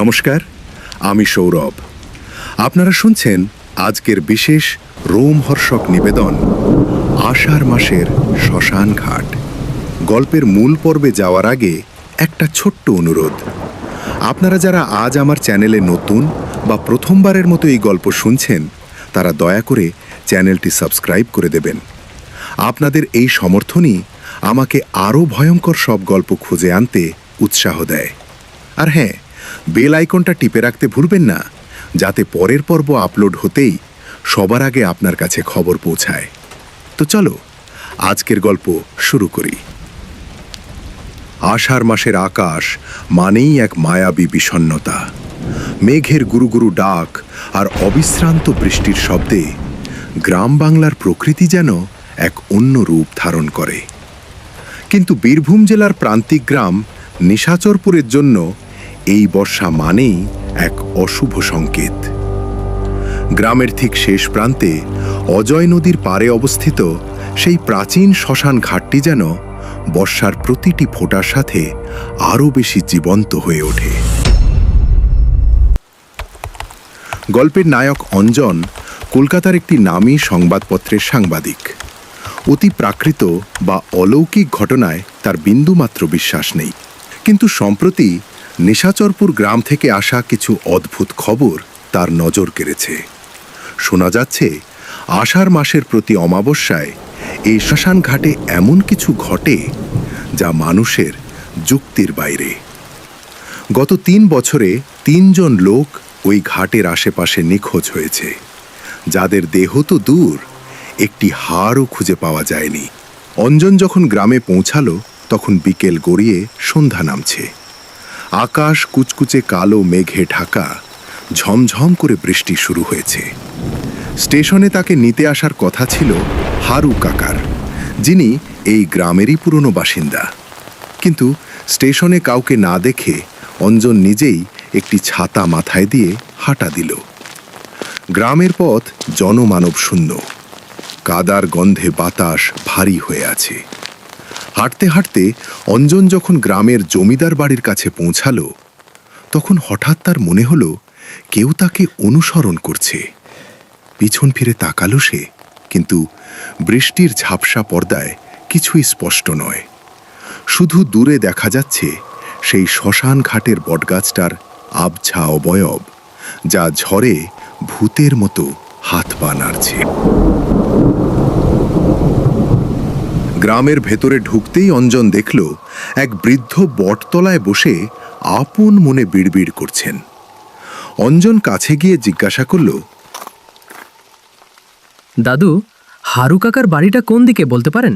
নমস্কার, আমি সৌরভ। আপনারা শুনছেন আজকের বিশেষ রোমহর্ষক নিবেদন, আষাঢ় মাসের শ্মশান ঘাট। গল্পের মূল পর্বে যাওয়ার আগে একটা ছোট্ট অনুরোধ। আপনারা যারা আজ আমার চ্যানেলে নতুন বা প্রথমবারের মতো এই গল্প শুনছেন, তারা দয়া করে চ্যানেলটি সাবস্ক্রাইব করে দেবেন। আপনাদের এই সমর্থনই আমাকে আরও ভয়ঙ্কর সব গল্প খুঁজে আনতে উৎসাহ দেয়। আর হ্যাঁ বেল আইকনটা টিপে রাখতে ভুলবেন না, যাতে পরের পর্ব আপলোড হতেই সবার আগে আপনার কাছে খবর পৌঁছায়। তো চলো, আজকের গল্প শুরু করি। আষাঢ় মাসের আকাশ মানেই এক মায়াবী বিষণ্ণতা মেঘের গুরু গুরু ডাক আর অবিশ্রান্ত বৃষ্টির শব্দে গ্রাম বাংলার প্রকৃতি যেন এক অন্য রূপ ধারণ করে। কিন্তু বীরভূম জেলার প্রান্তিক গ্রাম নিশাচরপুরের জন্য এই বর্ষা মানেই এক অশুভ সংকেত। গ্রামের ঠিক শেষ প্রান্তে অজয় নদীর পারে অবস্থিত সেই প্রাচীন শ্মশান ঘাটটি যেন বর্ষার প্রতিটি ফোঁটার সাথে আরও বেশি জীবন্ত হয়ে ওঠে। গল্পের নায়ক অঞ্জন কলকাতার একটি নামী সংবাদপত্রের সাংবাদিক। অতি প্রাকৃত বা অলৌকিক ঘটনায় তার বিন্দুমাত্র বিশ্বাস নেই। কিন্তু সম্প্রতি নিশাচরপুর গ্রাম থেকে আসা কিছু অদ্ভুত খবর তার নজর কেড়েছে। শোনা যাচ্ছে, আষাঢ় মাসের প্রতি অমাবস্যায় এই শ্মশান ঘাটে এমন কিছু ঘটে যা মানুষের যুক্তির বাইরে। গত তিন বছরে তিনজন লোক ওই ঘাটের আশেপাশে নিখোঁজ হয়েছে, যাদের দেহ তো দূর, একটি হাড়ও খুঁজে পাওয়া যায়নি। অঞ্জন যখন গ্রামে পৌঁছালো, তখন বিকেল গড়িয়ে সন্ধ্যা নামছে। আকাশ কুচকুচে কালো মেঘে ঢাকা। ঝমঝম করে বৃষ্টি শুরু হয়েছে। স্টেশনে তাকে নিতে আসার কথা ছিল হারু কাকার, যিনি এই গ্রামেরই পুরনো বাসিন্দা। কিন্তু স্টেশনে কাউকে না দেখে অঞ্জন নিজেই একটি ছাতা মাথায় দিয়ে হাঁটা দিল। গ্রামের পথ জনমানব শূন্য কাদার গন্ধে বাতাস ভারী হয়ে আছে। হাঁটতে হাঁটতে অঞ্জন যখন গ্রামের জমিদার বাড়ির কাছে পৌঁছাল, তখন হঠাৎ তার মনে হলো কেউ তাকে অনুসরণ করছে। পিছন ফিরে তাকালো সে, কিন্তু বৃষ্টির ঝাপসা পর্দায় কিছুই স্পষ্ট নয়। শুধু দূরে দেখা যাচ্ছে সেই শ্মশান ঘাটের বটগাছটার আবছা অবয়ব, যা ঝড়ে ভূতের মতো হাত পা নাড়ছে। গ্রামের ভেতরে ঢুকতেই অঞ্জন দেখল এক বৃদ্ধ বটতলায় বসে আপন মনে বিড়বিড় করছেন। অঞ্জন কাছে গিয়ে জিজ্ঞাসা করল দাদু হারু কাকার বাড়িটা কোন দিকে বলতে পারেন?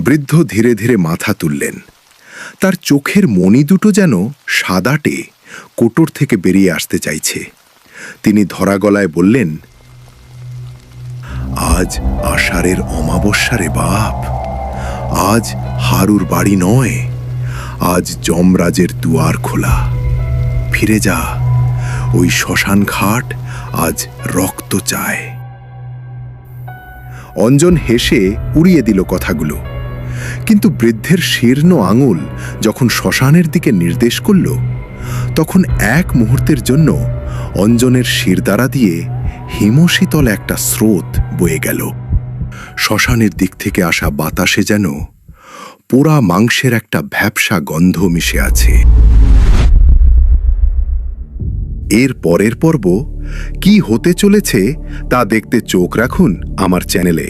বৃদ্ধ ধীরে ধীরে মাথা তুললেন। তার চোখের মণি দুটো যেন সাদাটে কোটর থেকে বেরিয়ে আসতে চাইছে। তিনি ধরা গলায় বললেন আজ আষাঢ়ের অমাবস্যারে বাপ। আজ হারুর বাড়ি নয়, আজ যমরাজের দুয়ার খোলা। ফিরে যা, ওই শ্মশান ঘাট আজ রক্ত চায়। অঞ্জন হেসে উড়িয়ে দিল কথাগুলো। কিন্তু বৃদ্ধের শীর্ণ আঙুল যখন শ্মশানের দিকে নির্দেশ করল, তখন এক মুহূর্তের জন্য অঞ্জনের শিরদাঁড়া দিয়ে হিমশীতল একটা স্রোত বয়ে গেল। শ্মশানের দিক থেকে আসা বাতাসে যেন পোড়া মাংসের একটা ভ্যাপসা গন্ধ মিশে আছে। এর পরের পর্ব কি হতে চলেছে তা দেখতে চোখ রাখুন আমার চ্যানেলে।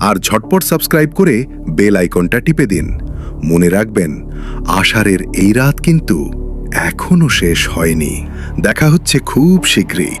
আর ঝটপট সাবস্ক্রাইব করে বেল আইকনটা টিপে দিন। মনে রাখবেন, আষাঢ়ের এই রাত কিন্তু এখনও শেষ হয়নি। দেখা হচ্ছে খুব শীঘ্রই।